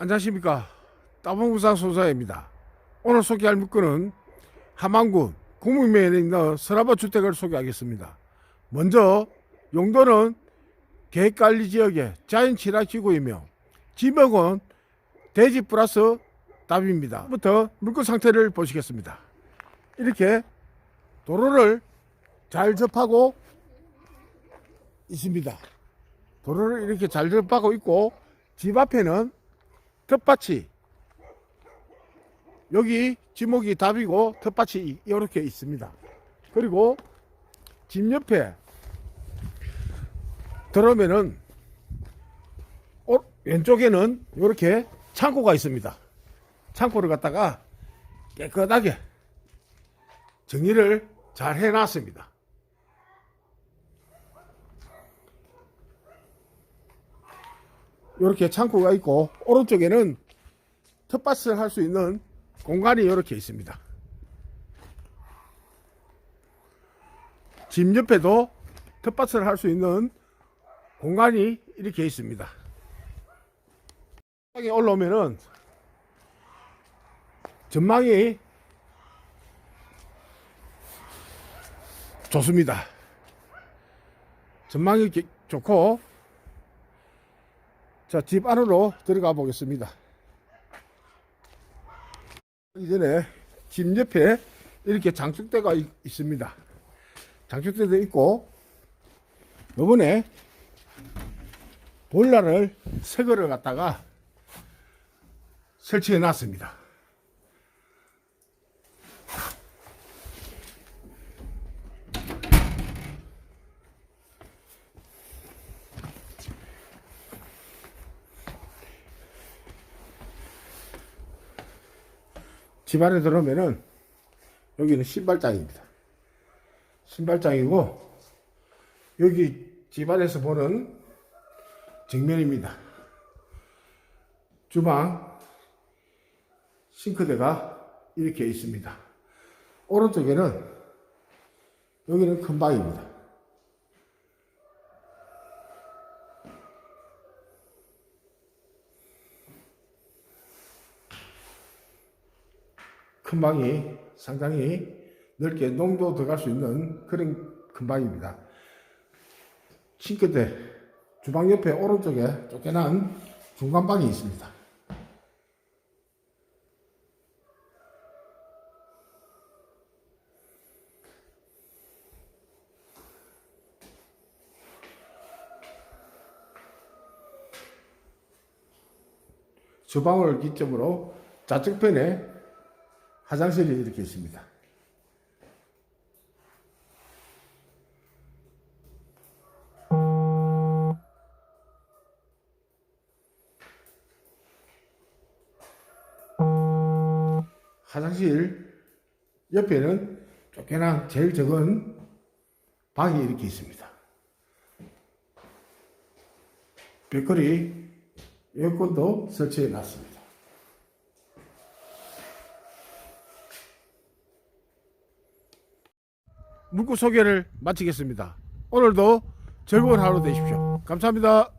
안녕하십니까. 따봉구상 소사입니다. 오늘 소개할 물건은 함안군 국무면에 있는 서라바 주택을 소개하겠습니다. 먼저 용도는 계획관리 지역의 자연 친화지구이며 지명은 대지 플러스 답입니다. 부터 물건 상태를 보시겠습니다. 이렇게 도로를 잘 접하고 있습니다. 도로를 이렇게 잘 접하고 있고 집 앞에는 텃밭이 여기 지목이 답이고 텃밭이 이렇게 있습니다. 그리고 집 옆에 들어오면은 오- 왼쪽에는 이렇게 창고가 있습니다. 창고를 갖다가 깨끗하게 정리를 잘 해놨습니다. 이렇게 창고가 있고 오른쪽에는 텃밭을 할 수 있는 공간이 이렇게 있습니다. 집 옆에도 텃밭을 할 수 있는 공간이 이렇게 있습니다. 땅에 올라오면은 전망이 좋습니다. 전망이 기- 좋고 자, 집 안으로 들어가 보겠습니다. 이전에 집 옆에 이렇게 장축대가 있- 있습니다. 장축대도 있고, 이번에 보일러를 새 거를 갖다가 설치해 놨습니다. 집 안에 들어오면은 여기는 신발장입니다. 신발장이고 여기 집 안에서 보는 정면입니다. 주방 싱크대가 이렇게 있습니다. 오른쪽에는 여기는 큰 방입니다. 큰 방이 상당히 넓게 농도 들어갈 수 있는 그런 큰 방입니다. 싱크대 주방 옆에 오른쪽에 쫓겨난 중간방이 있습니다. 주방을 기점으로 좌측편에 화장실이 이렇게 있습니다. 화장실 옆에는 쫓겨난 제일 적은 방이 이렇게 있습니다. 벽걸이 에어컨도 설치해 놨습니다. 문구 소개를 마치겠습니다. 오늘도 즐거운 하루 되십시오. 감사합니다.